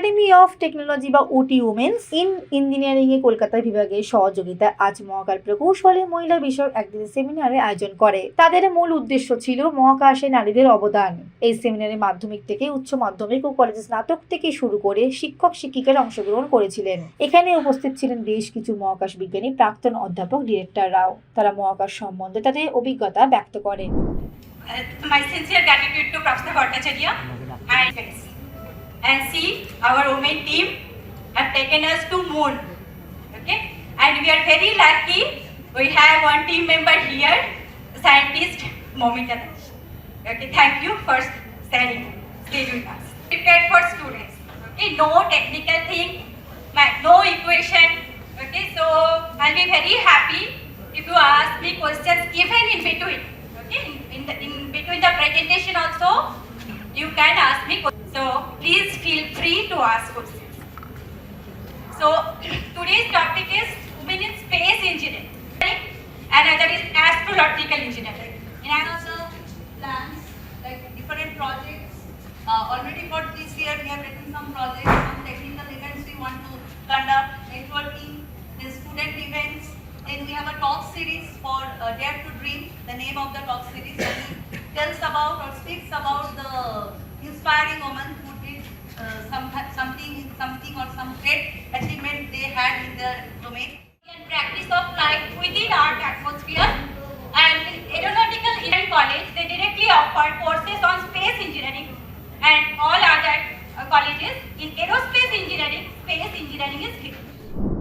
Of technology বা ওটি women's in engineering এ কলকাতা বিভাগের সহযোগিতা আজ মহাকাশ প্রকৌশলে মহিলা বিষয়ক একদিনের সেমিনারে আয়োজন করে। তাদের মূল উদ্দেশ্য ছিল মহাকাশে নারীদের অবদান। এই সেমিনারে মাধ্যমিক থেকে উচ্চ মাধ্যমিক ও কলেজে স্নাতক থেকে শুরু করে শিক্ষক শিক্ষিকারা অংশগ্রহণ করেছিলেন। এখানে উপস্থিত ছিলেন বেশ কিছু মহাকাশ বিজ্ঞানী প্রাক্তন অধ্যাপক ডিরেক্টররাও তারা মহাকাশ সম্বন্ধে তাদের অভিজ্ঞতা ব্যক্ত করেন। Uh, my sincere gratitude to Professor Bhattacharya and. And see, our women team have taken us to moon. Okay, and we are very lucky. We have one team member here, scientist Momita. Okay, thank you for sharing, with us. Prepared for students. Okay, no technical thing, no equation. Okay, so I'll be very happy if you ask me questions even in between. Okay, in, in, the, in between the presentation also, you can ask me questions. So please feel free to ask questions. So today's topic is women in space engineering, and other is astrological engineering. And also plans, like different projects. Uh, already for this year, we have written some projects, some technical events we want to conduct, networking, then student events. Then we have a talk series for uh, Dare to Dream, the name of the talk series tells about or speaks about the inspiring woman who did uh, some, something, something or some great achievement they had in their domain. And practice of life within our atmosphere. And Aeronautical Engineering College, they directly offer courses on space engineering and all other uh, colleges in aerospace engineering, space engineering is here.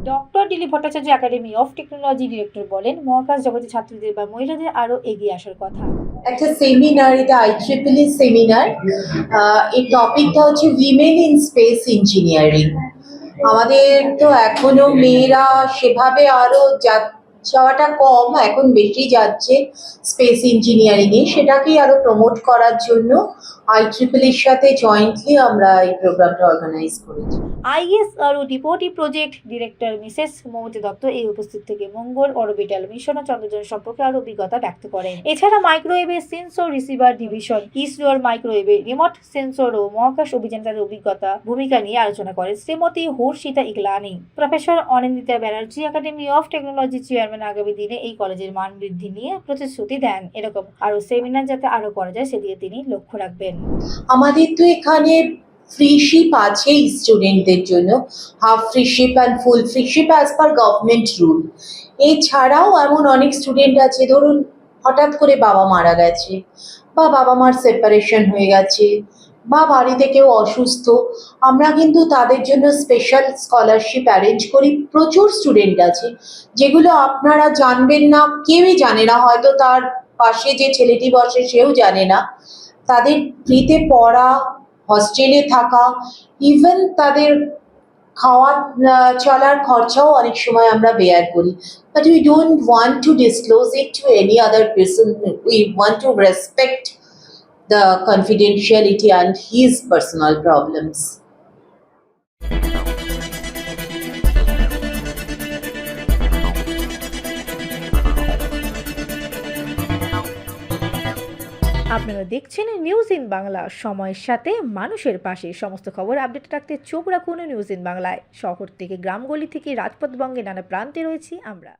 Doctor Dilip Bhattacharya academy of technology director বলেন, মহাকাশ জগতে ছাত্রীদের বা মহিলাদের আরও এগিয়ে আসার কথা। একটা সেমিনার এটা আই ট্রিপল সেমিনার এই টপিকটা হচ্ছে উইমেন ইন স্পেস ইঞ্জিনিয়ারিং আমাদের তো এখনও মেয়েরা সেভাবে আরও যা- যাওয়াটা কম, এখন বেশি যাচ্ছে স্পেস ইঞ্জিনিয়ারিং এ। সেটাকেই আরও প্রমোট করার জন্য আই ট্রিপল এর সাথে জয়েন্টলি আমরা এই প্রোগ্রামটা অর্গানাইজ করেছি। ISRO deputy project director Mrs Mamata Dutta এই উপস্থিত থেকে মঙ্গল অরবিটাল মিশন ও চন্দ্রযান সম্পর্কে আরও অভিজ্ঞতা ব্যক্ত করেন। এছাড়া মাইক্রোওয়েভের সেন্সর রিসিভার ডিভিশন ইসরোর মাইক্রোওয়েভের রিমোট সেন্সর ও মহাকাশ অভিযান্ত্রের অভিজ্ঞতা ভূমিকা নিয়ে আলোচনা করেন Shrimati Harshita Iglani. Professor Anindita Banerjee, academy of technology chairman আগামী দিনে এই কলেজের মান বৃদ্ধি নিয়ে প্রতিশ্রুতি দেন। এরকম আরও সেমিনার যাতে আরও করা যায় সেদিকে তিনি লক্ষ্য রাখবেন। আমাদের তো এখানে ফ্রি শিপ আছেই স্টুডেন্টদের জন্য। Half free ship and full free ship as per government rule এছাড়াও এমন অনেক স্টুডেন্ট আছে, ধরুন হঠাৎ করে বাবা মারা গেছে, বা বাবা মার সেপারেশন হয়ে গেছে, বা বাড়িতে কেউ অসুস্থ, আমরা কিন্তু তাদের জন্য স্পেশাল স্কলারশিপ অ্যারেঞ্জ করি। প্রচুর স্টুডেন্ট আছে, যেগুলো আপনারা জানবেন না, কেউই জানে না, হয়তো তার পাশে যে ছেলেটি বসে সেও জানে না। তাদের ফ্রিতে পড়া হস্টেলে থাকা ইভেন তাদের খাওয়া আহ, চলার খরচাও অনেক সময় আমরা বেয়ার করি but we don't want to disclose it to any other person we want to respect the confidentiality and his personal problems আপনারা দেখছেন নিউজ ইন বাংলা সময়ের সাথে মানুষের পাশে। সমস্ত খবর আপডেট রাখতে চোখ রাখুন নিউজ ইন বাংলায় শহর থেকে, গ্রামগলি থেকে রাজপথবঙ্গে নানা প্রান্তে রয়েছি আমরা।